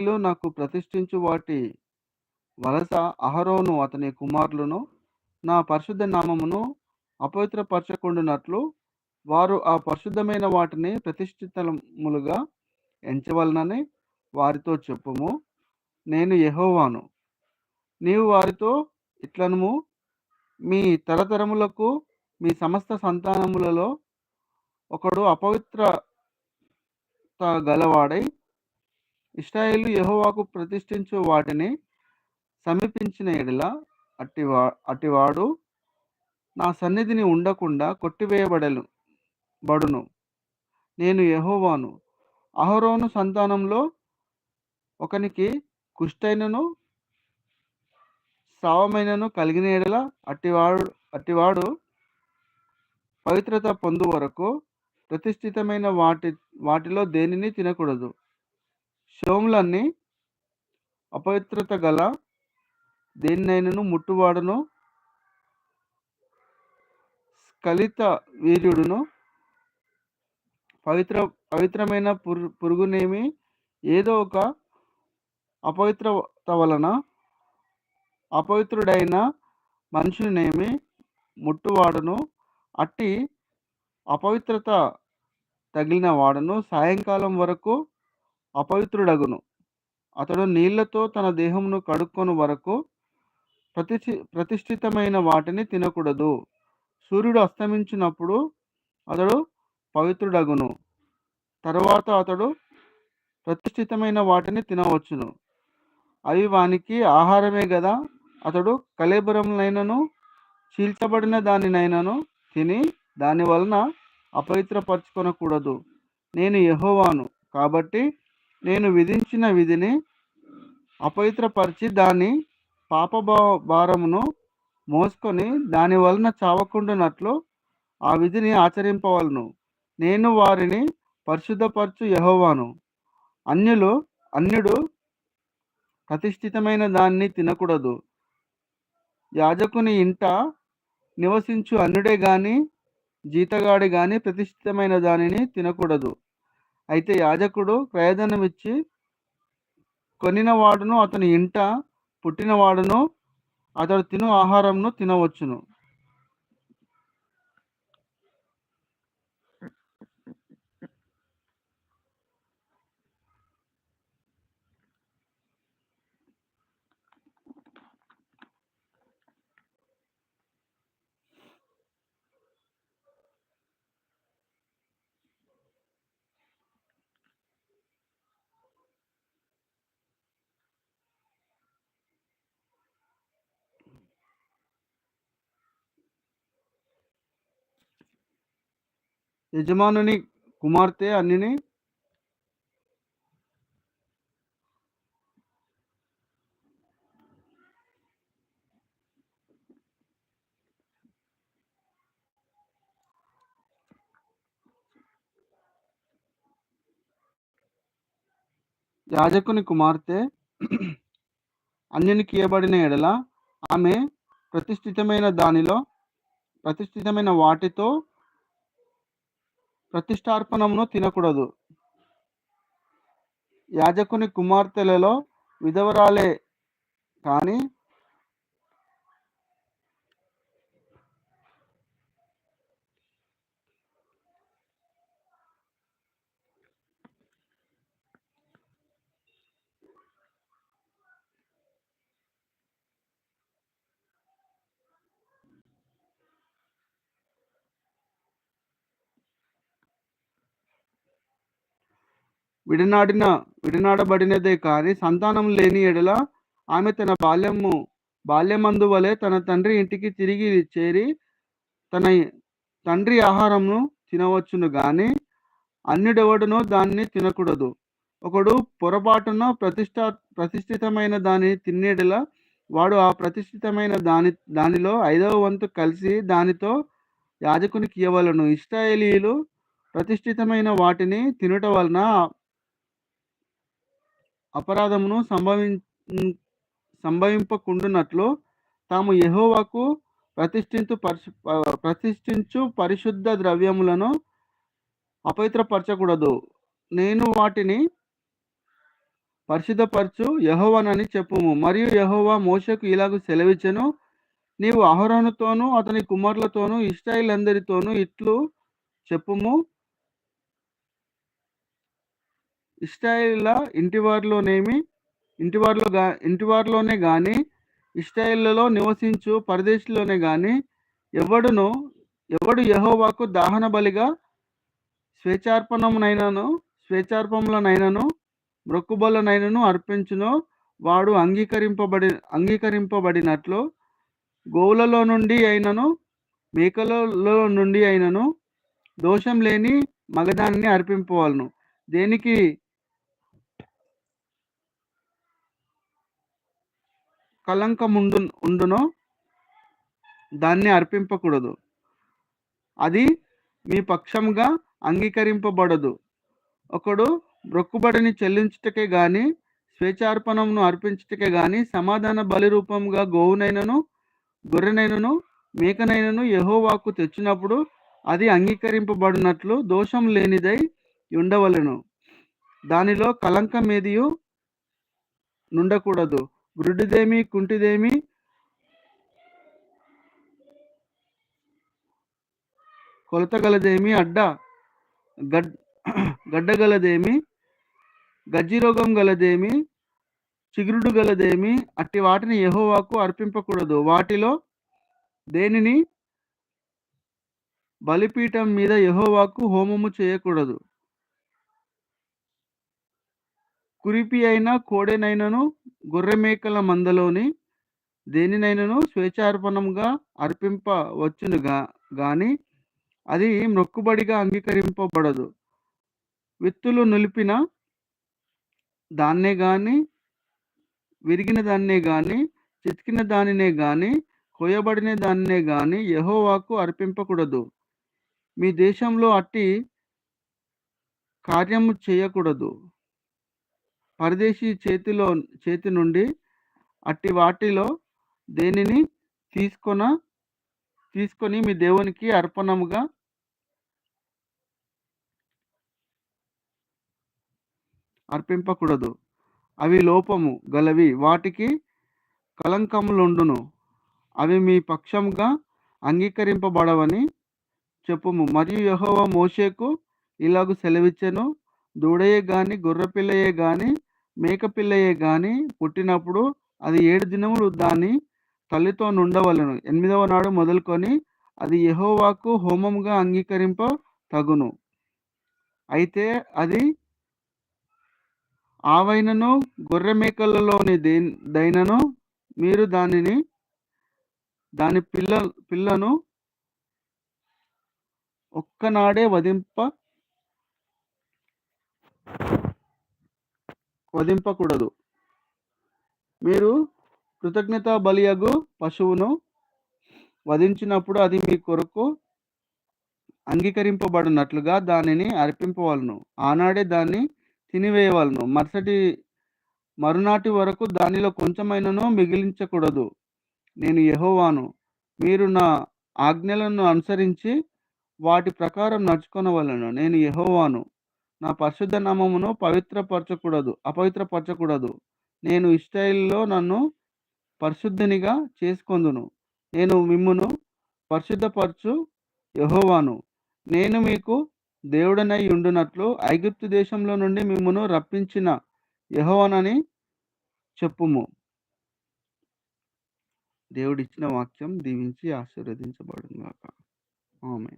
ఇశ్రాయేలీయులు నాకు ప్రతిష్ఠించు వాటి వలస అహరోను అతని కుమారులను నా పరిశుద్ధ నామమును అపవిత్రపరచకుండునట్లు వారు ఆ పరిశుద్ధమైన వాటిని ప్రతిష్ఠితములుగా ఎంచవలనని వారితో చెప్పుము. నేను యహోవాను. నీవు వారితో ఇట్లనుము. మీ తరతరములకు మీ సమస్త సంతానములలో ఒకడు అపవిత్ర గలవాడై ఇశ్రాయేలు యహోవాకు ప్రతిష్ఠించు వాటిని సమీపించిన ఎడల అట్టివా అటివాడు నా సన్నిధిని ఉండకుండా కొట్టివేయబడలు బడును. నేను యహోవాను. అహరోను సంతానంలో ఒకనికి కుష్టైనను స్రావమైనను కలిగిన ఎడల అట్టివాడు అట్టివాడు పవిత్రత పొందు వరకు ప్రతిష్ఠితమైన వాటి వాటిలో దేనిని తినకూడదు. సోములన్నీ అపవిత్రత గల దేనినైనను ముట్టువాడును స్ఖలిత వీర్యుడును పవిత్ర పవిత్రమైన పురు పురుగునేమి ఏదో ఒక అపవిత్రత వలన అపవిత్రుడైన మనుషులనేమి ముట్టువాడును అట్టి అపవిత్రత తగిలిన వాడును సాయంకాలం వరకు అపవిత్రుడగును. అతడు నీళ్ళతో తన దేహమును కడుక్కొని వరకు ప్రతిష్ఠి ప్రతిష్ఠితమైన వాటిని తినకూడదు. సూర్యుడు అస్తమించినప్పుడు అతడు పవిత్రుడగును. తర్వాత అతడు ప్రతిష్ఠితమైన వాటిని తినవచ్చును. అవి వానికి ఆహారమే గదా. అతడు కళేబరములైనను చీల్చబడిన దానినైనను తిని దాని వలన అపవిత్రపరచుకొనకూడదు. నేను యహోవాను. కాబట్టి నేను విధించిన విధిని అపవిత్రపరిచి దాని పాప భారమును మోసుకొని దాని వలన చావకుండునట్లు ఆ విధిని ఆచరింపవలను. నేను వారిని పరిశుద్ధపరచు యహోవాను. అన్యులు అన్యుడు ప్రతిష్ఠితమైన దాన్ని తినకూడదు. యాజకుని ఇంట నివసించు అన్యుడే గాని జీతగాడి గాని ప్రతిష్ఠితమైన దానిని తినకూడదు. అయితే యాజకుడు క్రయధనమిచ్చి కొనిన వాడును అతని ఇంట పుట్టినవాడును అతడు తిను ఆహారంను తినవచ్చును. యజమానుని కుమార్తె అన్నిని యాజకుని కుమార్తె అన్యునికి ఇవ్వబడిన ఎడల ఆమె ప్రతిష్ఠితమైన దానిలో ప్రతిష్ఠితమైన వాటితో ప్రతిష్టార్పణమును తినకూడదు. యాజకుని కుమార్తెలలో విధవరాలే కానీ విడనాడిన విడనాడబడినదే కానీ సంతానం లేని ఎడల ఆమె తన బాల్యము బాల్యమందు వలె తన తండ్రి ఇంటికి తిరిగి చేరి తన తండ్రి ఆహారమును తినవచ్చును గాని అన్నిడెవడనో దాన్ని తినకూడదు. ఒకడు పొరపాటున ప్రతిష్ట ప్రతిష్ఠితమైన దాని తినేడల వాడు ఆ ప్రతిష్ఠితమైన దాని దానిలో ఐదవ వంతు కలిసి దానితో యాజకునికి ఇవ్వవలను ఇస్రాయేలీయులు ప్రతిష్ఠితమైన వాటిని తినుట వలన అపరాధమును సంభవి సంభవింపకుండునట్లు తాము యహోవాకు ప్రతిష్ఠించు పరిశు ప్రతిష్ఠించు పరిశుద్ధ ద్రవ్యములను అపవిత్రపరచకూడదు. నేను వాటిని పరిశుద్ధపరచు యహోవనని చెప్పుము. మరియు యహోవా మోషకు ఇలాగ సెలవిచ్చెను. నీవు అహరోనుతోనూ అతని కుమారులతోనూ అందరితోనూ ఇట్లు చెప్పుము. ఇశ్రాయేల ఇంటివారిలోనేమి ఇంటివారిలో గా ఇంటివారిలోనే కానీ ఇశ్రాయేలులో నివసించు పరదేశుల్లోనే కానీ ఎవడును ఎవడు యహోవాకు దాహన బలిగా స్వేచ్ఛార్పణమునైనను స్వేచ్ఛార్పములనైనను మ్రొక్కుబళ్ళనైనను అర్పించునో వాడు అంగీకరింపబడి అంగీకరింపబడినట్లు గోవులలో నుండి అయినను మేకలలో నుండి అయినను దోషం లేని మగదాన్ని అర్పింపవలను. దేనికి కలంకముండు ఉండునో దాన్ని అర్పింపకూడదు. అది మీ పక్షంగా అంగీకరింపబడదు. ఒకడు మొక్కుబడిని చెల్లించుటకే గాని స్వేచ్ఛార్పణమును అర్పించుటకే గాని సమాధాన బలి రూపంగా గోవునైనను గొర్రెనైనను మేకనైనను యహోవాకు తెచ్చినప్పుడు అది అంగీకరింపబడినట్లు దోషం లేనిదై ఉండవలెను. దానిలో కలంకమేదియు నుండకూడదు. గుడ్డిదేమి కుంటిదేమి? కొలతగలదేమి? అడ్డ. గడ్ గడ్డగలదేమి? గజ్జిరోగం గలదేమి? చిగురుడు గలదేమి? అట్టి వాటిని యహోవాకు అర్పింపకూడదు. వాటిలో దేనిని? బలిపీఠం మీద యహోవాకు హోమము చేయకూడదు. కురిపి అయిన కోడెనైనను గొర్రెమేకల మందలోని దేనినైనను స్వేచ్ఛార్పణంగా అర్పింపవచ్చునుగా గాని అది మొక్కుబడిగా అంగీకరింపబడదు. విత్తులు నిలిపిన దాన్నే గాని విరిగిన దాన్నే గాని చితికిన దానినే గాని కోయబడిన దాన్నే గాని యహోవాకు అర్పింపకూడదు. మీ దేశంలో అట్టి కార్యము చేయకూడదు. పరదేశీ చేతిలో చేతి నుండి అట్టి వాటిలో దేనిని తీసుకొన తీసుకొని మీ దేవునికి అర్పణముగా అర్పింపకూడదు. అవి లోపము గలవి. వాటికి కలంకములుండును అవి మీ పక్షంగా అంగీకరింపబడవని చెప్పుము. మరియు యహోవ మోషేకు ఇలాగ సెలవిచ్చెను. దూడయే గాని గొర్రెపిల్లయే గాని మేకపిల్లయే గాని పుట్టినప్పుడు అది ఏడు దినములు దాని తల్లితో నుండవలెను. ఎనిమిదవ నాడు మొదలుకొని అది యహోవాకు హోమంగా అంగీకరింప తగును. అయితే అది ఆవైనను గొర్రె మేకలలోని దే దైనను మీరు దానిని దాని పిల్ల పిల్లను ఒక్కనాడే వధింప వధింపకూడదు. మీరు కృతజ్ఞత బలియగు పశువును వధించినప్పుడు అది మీ కొరకు అంగీకరింపబడినట్లుగా దానిని అర్పింపవలను. ఆనాడే దాన్ని తినివేయవలను. మరుసటి మరునాటి వరకు దానిలో కొంచెమైనను మిగిలించకూడదు. నేను యహోవాను. మీరు నా ఆజ్ఞలను అనుసరించి వాటి ప్రకారం నడుచుకొనవలెను. నేను యెహోవాను. నా పరిశుద్ధ నామమును పవిత్రపరచకూడదు అపవిత్రపరచకూడదు. నేను ఇస్టైల్లో నన్ను పరిశుద్ధునిగా చేసుకొందును. నేను మిమ్మును పరిశుద్ధపరచు యెహోవాను. నేను మీకు దేవుడనై ఉండునట్లు ఐగుప్తు దేశంలో నుండి మిమ్మును రప్పించిన యహోవనని చెప్పుము. దేవుడిచ్చిన వాక్యం దీవించి ఆశీర్వదించబడుగాక ఆమె